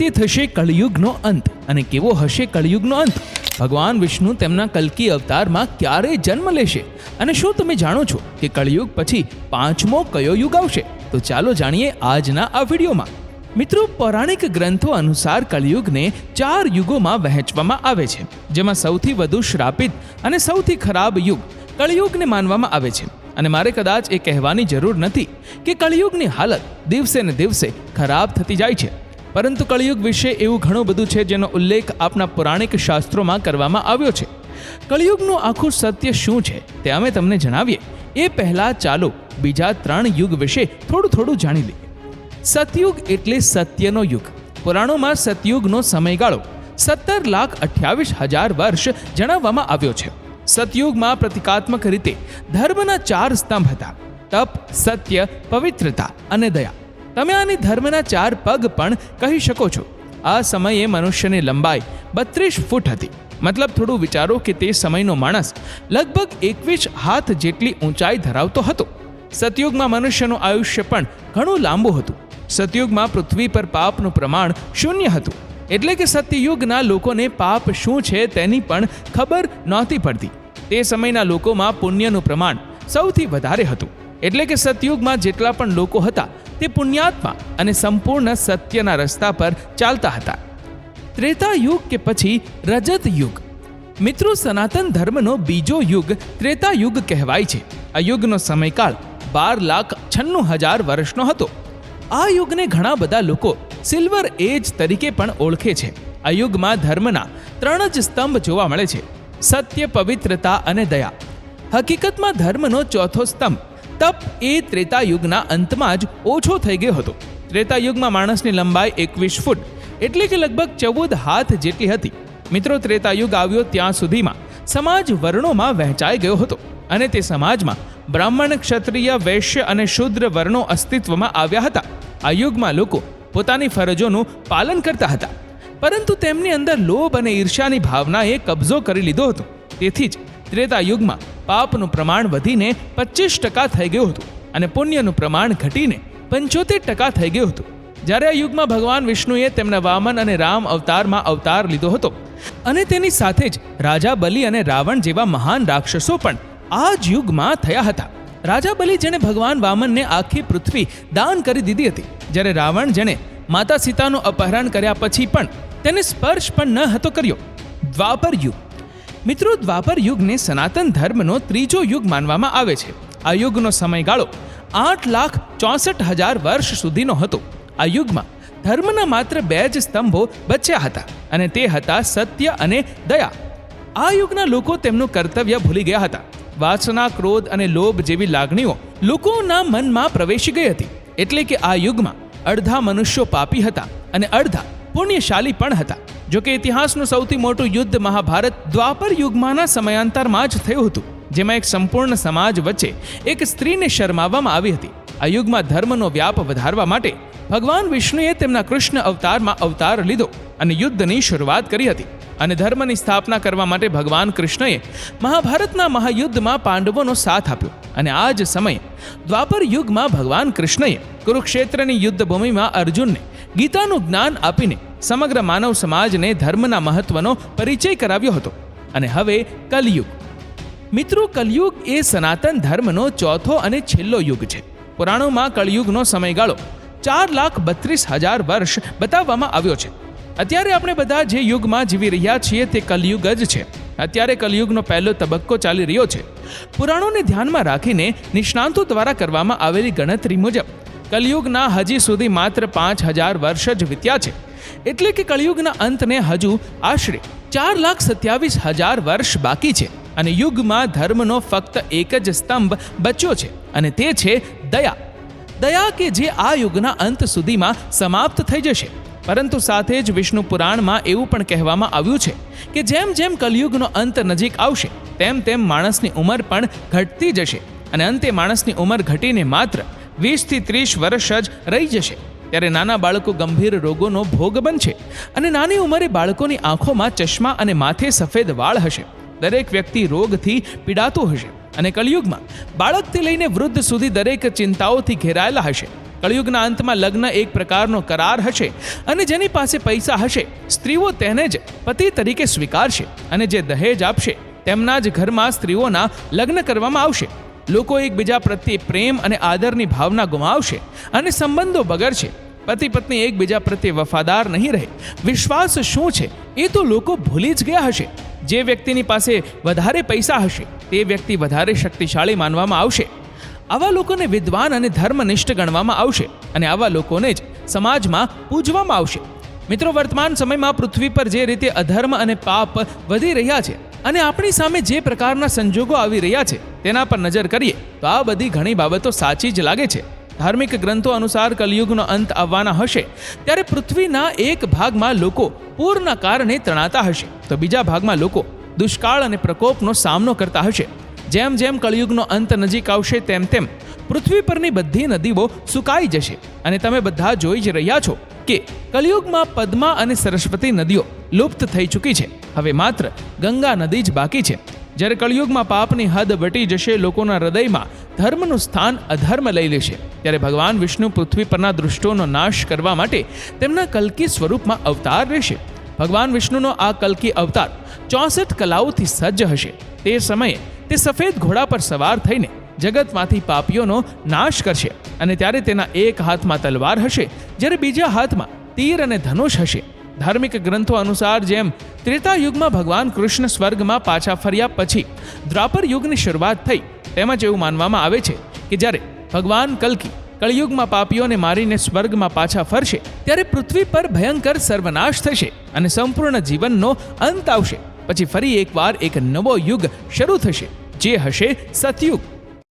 રીતે થશે કળિયુગનો અંત. અને કેવો હશે કળિયુગનો અંત? ભગવાન વિષ્ણુ તેમના કલ્કી અવતારમાં ક્યારે જન્મ લેશે? અને શું તમે જાણો છો કે કળિયુગ પછી પાંચમો કયો યુગ આવશે? તો ચાલો જાણીએ આજના આ વિડીયોમાં. મિત્રો, પૌરાણિક ગ્રંથો અનુસાર કળિયુગને ચાર યુગોમાં વહેંચવામાં આવે છે, જેમાં સૌથી વધુ શ્રાપિત અને સૌથી ખરાબ યુગ કળિયુગને માનવામાં આવે છે. અને મારે કદાચ એ કહેવાની જરૂર નથી કે કળિયુગની હાલત દિવસે ને દિવસે ખરાબ થતી જાય છે. પરંતુ કળિયુગ વિશે એવું ઘણું બધું છે જેનો ઉલ્લેખ આપણા પૌરાણિક શાસ્ત્રોમાં કરવામાં આવ્યો છે. કળિયુગનું આખું સત્ય શું છે તે અમે તમને જણાવીએ. એ પહેલાં ચાલો બીજા ત્રણ યુગ વિશે થોડું થોડું જાણી લઈએ. સતયુગ એટલે સત્યનો યુગ. પુરાણોમાં સતયુગનો સમયગાળો સત્તર લાખ અઠ્યાવીસ હજાર વર્ષ જણાવવામાં આવ્યો છે. સતયુગમાં પ્રતિકાત્મક રીતે ધર્મના ચાર સ્તંભ હતા. તપ, સત્ય, પવિત્રતા અને દયા. તમે આની ધર્મના ચાર પગ પણ કહી શકો છો. આ સમયે મનુષ્યની લંબાઈ બત્રીસ ફૂટ હતી. મતલબ થોડું વિચારો કે તે સમયનો માણસ લગભગ એકવીસ હાથ જેટલી ઊંચાઈ ધરાવતો હતો. સતયુગમાં મનુષ્યનું આયુષ્ય પણ ઘણું લાંબુ હતું. સતયુગમાં પૃથ્વી પર પાપનું પ્રમાણ શૂન્ય હતું. એટલે કે સત્યયુગના લોકોને પાપ શું છે તેની પણ ખબર નહોતી પડતી. તે સમયના લોકોમાં પુણ્યનું પ્રમાણ સૌથી વધારે હતું. એટલે કે સતયુગમાં જેટલા પણ લોકો હતા, તે પુણ્યાત્મા અને સંપૂર્ણ સત્યના રસ્તા પર ચાલતા હતા. ત્રેતા યુગ કે પછી રજત યુગ. મિત્રો, સનાતન ધર્મનો બીજો યુગ ત્રેતા યુગ કહેવાય છે. આ યુગનો સમયકાળ બાર લાખ છન્નું હજાર વર્ષનો હતો. આ યુગને ઘણા બધા લોકો સિલ્વર એજ તરીકે પણ ઓળખે છે. આ યુગમાં ધર્મના ત્રણ જ સ્તંભ જોવા મળે છે. સત્ય, પવિત્રતા અને દયા. હકીકતમાં ધર્મનો ચોથો સ્તંભ તપ એ ત્રેતા યુગના અંતમાં જ ઓછો થઈ ગયો હતો. ત્રેતા યુગમાં માણસની લંબાઈ એકવીસ ફૂટ એટલે કે લગભગ ચૌદ હાથ જેટલી હતી. મિત્રો ત્રેતા યુગ આવ્યો ત્યાં સુધીમાં સમાજ વર્ણોમાં વહેંચાઈ ગયો હતો અને તે સમાજમાં બ્રાહ્મણ, ક્ષત્રિય, વૈશ્ય અને શુદ્ર વર્ણો અસ્તિત્વમાં આવ્યા હતા. આ યુગમાં લોકો પોતાની ફરજોનું પાલન કરતા હતા. પરંતુ તેમની અંદર લોભ અને ઈર્ષ્યાની ભાવનાએ કબજો કરી લીધો હતો. તેથી જ ત્રેતા યુગમાં પાપનું પ્રમાણ વધીને પચીસ ટકા થઈ ગયું હતું અને પુણ્યનું પ્રમાણ ઘટીને પંચોતેર ટકા થઈ ગયું હતું. જ્યારે આ યુગમાં ભગવાન વિષ્ણુએ તેમના વામન અને રામ અવતારમાં અવતાર લીધો હતો અને તેની સાથે જ રાજા બલિ અને રાવણ જેવા મહાન રાક્ષસો પણ આ જ યુગમાં થયા હતા. રાજા બલિ જેણે ભગવાન વામનને આખી પૃથ્વી દાન કરી દીધી હતી. જ્યારે રાવણ જેણે માતા સીતાનું અપહરણ કર્યા પછી પણ તેને સ્પર્શ પણ ન હતો કર્યો. દ્વાપર યુગ. મિત્રો, દ્વાપર યુગને સનાતન ધર્મનો ત્રીજો યુગ માનવામાં આવે છે. આ યુગનો સમયગાળો આઠ લાખ ચોસઠ હજાર વર્ષ સુધીનો હતો. આ યુગમાં ધર્મના માત્ર બે જ સ્તંભો બચ્યા હતા અને તે હતા સત્ય અને દયા. આ યુગના લોકો તેમનું કર્તવ્ય ભૂલી ગયા હતા. વાસના, ક્રોધ અને લોભ જેવી લાગણીઓ લોકોના મનમાં પ્રવેશી ગઈ હતી. એટલે કે આ યુગમાં અડધા મનુષ્યો પાપી હતા અને અડધા પુણ્યશાલી પણ હતા. જો કે ઇતિહાસનું સૌથી મોટું યુદ્ધ મહાભારત દ્વાપર યુગમાંના સમયાંતરમાં જ થયું હતું, જેમાં એક સંપૂર્ણ સમાજ વચ્ચે એક સ્ત્રીને શરમાવવામાં આવી હતી. આ યુગમાં ધર્મનો વ્યાપ વધારવા માટે ભગવાન વિષ્ણુએ તેમના કૃષ્ણ અવતારમાં અવતાર લીધો અને યુદ્ધની શરૂઆત કરી હતી અને ધર્મની સ્થાપના કરવા માટે ભગવાન કૃષ્ણએ મહાભારતના મહાયુદ્ધમાં પાંડવોનો સાથ આપ્યો. અને આ જ સમયે દ્વાપર યુગમાં ભગવાન કૃષ્ણએ કુરુક્ષેત્રની યુદ્ધભૂમિમાં અર્જુનને ગીતાનું જ્ઞાન આપીને સમગ્ર માનવ સમાજને ધર્મના મહત્વનો પરિચય કરાવ્યો હતો. અને હવે કલયુગ. મિત્રો, કલયુગ એ સનાતન ધર્મનો ચોથો અને છેલ્લો યુગ છે. પુરાણોમાં કળયુગનો સમયગાળો ચાર લાખ બત્રીસ હજાર વર્ષ બતાવવામાં આવ્યો છે. અત્યારે આપણે બધા જે યુગમાં જીવી રહ્યા છીએ તે કલયુગ જ છે. અત્યારે કલયુગનો પહેલો તબક્કો ચાલી રહ્યો છે. પુરાણોને ધ્યાનમાં રાખીને નિષ્ણાંતો દ્વારા કરવામાં આવેલી ગણતરી મુજબ, કલયુગના હજી સુધી માત્ર પાંચ હજાર વર્ષ જ વીત્યા છે. એટલે કે કળિયુગના અંતને હજુ આશરે ચાર લાખ સત્યાવીસ હજાર વર્ષ બાકી છે અને યુગમાં ધર્મનો ફક્ત એક જ સ્તંભ બચ્યો છે અને તે છે દયા. દયા કે જે આ યુગના અંત સુધીમાં સમાપ્ત થઈ જશે. પરંતુ સાથે જ વિષ્ણુ પુરાણમાં એવું પણ કહેવામાં આવ્યું છે કે જેમ જેમ કલયુગનો અંત નજીક આવશે, તેમ તેમ માણસની ઉંમર પણ ઘટતી જશે અને અંતે માણસની ઉંમર ઘટીને માત્ર વીસથી ત્રીસ વર્ષ જ રહી જશે. ત્યારે નાના બાળકો ગંભીર રોગોનો ભોગ બનશે અને નાની ઉંમરે બાળકોની આંખોમાં ચશ્મા અને માથે સફેદ વાળ હશે. દરેક વ્યક્તિ રોગથી પીડાતો હશે અને કલયુગમાં બાળકથી લઈને વૃદ્ધ સુધી દરેક ચિંતાઓથી ઘેરાયેલા હશે. કળિયુગના અંતમાં લગ્ન એક પ્રકારનો કરાર હશે અને જેની પાસે પૈસા હશે, સ્ત્રીઓ તેને જ પતિ તરીકે સ્વીકારશે અને જે દહેજ આપશે, તેમના જ ઘરમાં સ્ત્રીઓના લગ્ન કરવામાં આવશે. લોકો એકબીજા પ્રત્યે પ્રેમ અને આદરની ભાવના ગુમાવશે અને સંબંધો બગડશે. પતિ પત્ની એકબીજા પ્રત્યે વફાદાર નહીં રહે. વિશ્વાસ શું છે? એ તો લોકો ભૂલી જ ગયા હશે. જે વ્યક્તિની પાસે વધારે પૈસા હશે, તે વ્યક્તિ વધારે શક્તિશાળી માનવામાં આવશે. આવા લોકોને વિદ્વાન અને ધર્મનિષ્ઠ ગણવામાં આવશે અને આવા લોકોને જ સમાજમાં પૂજવામાં આવશે. મિત્રો, વર્તમાન સમયમાં પૃથ્વી પર જે રીતે અધર્મ અને પાપ વધી રહ્યા છે અને આપણી સામે જે પ્રકારના સંજોગો આવી રહ્યા છે, તેના પર નજર કરીએ, તો આ બધી ઘણી બાબતો સાચી જ લાગે છે. ધાર્મિક ગ્રંથો અનુસાર કલયુગનો અંત આવવાના હશે, ત્યારે પૃથ્વીના એક ભાગમાં લોકો પૂરના કારણે તણાતા હશે, તો બીજા ભાગમાં લોકો દુષ્કાળ અને પ્રકોપનો સામનો કરતા હશે. જેમ જેમ કળિયુગનો અંત નજીક આવશે, તેમ તેમ પૃથ્વી પરની બધી નદીઓ સુકાઈ જશે. અને તમે બધા જોઈ જ રહ્યા છો કે કળિયુગમાં પદ્મા અને સરસ્વતી નદીઓ લુપ્ત થઈ ચૂકી છે. હવે માત્ર ગંગા નદી જ બાકી છે. જ્યારે કળિયુગમાં પાપની હદ વટી જશે, લોકોના હૃદયમાં ધર્મનું સ્થાન અધર્મ લઈ લેશે. ત્યારે ભગવાન વિષ્ણુ પૃથ્વી પરના દૃષ્ટોનો નાશ કરવા માટે તેમના કલ્કી સ્વરૂપમાં અવતાર રહેશે ભગવાન વિષ્ણુનો આ કલ્કી અવતાર ચોસઠ કલાઓથી સજ્જ હશે. તે સમયે તે સફેદ ઘોડા પર સવાર થઈને જગતમાંથી પાપીઓનો નાશ કરશે અને ત્યારે તેના એક હાથમાં તલવાર હશે, જ્યારે બીજા હાથમાં તીર અને ધનુષ હશે. ધાર્મિક ગ્રંથો અનુસાર જેમ ત્રેતા યુગમાં ભગવાન કૃષ્ણ સ્વર્ગમાં પાછા ફર્યા પછી દ્વાપર યુગની શરૂઆત થઈ, તેમજ એવું માનવામાં આવે છે કે જ્યારે ભગવાન કલ્કી કળિયુગમાં પાપીઓને મારીને સ્વર્ગમાં પાછા ફરશે, ત્યારે પૃથ્વી પર ભયંકર સર્વનાશ થશે અને સંપૂર્ણ જીવનનો અંત આવશે. પછી ફરી એકવાર એક નવો યુગ શરૂ થશે. જે હશે સતયુગ.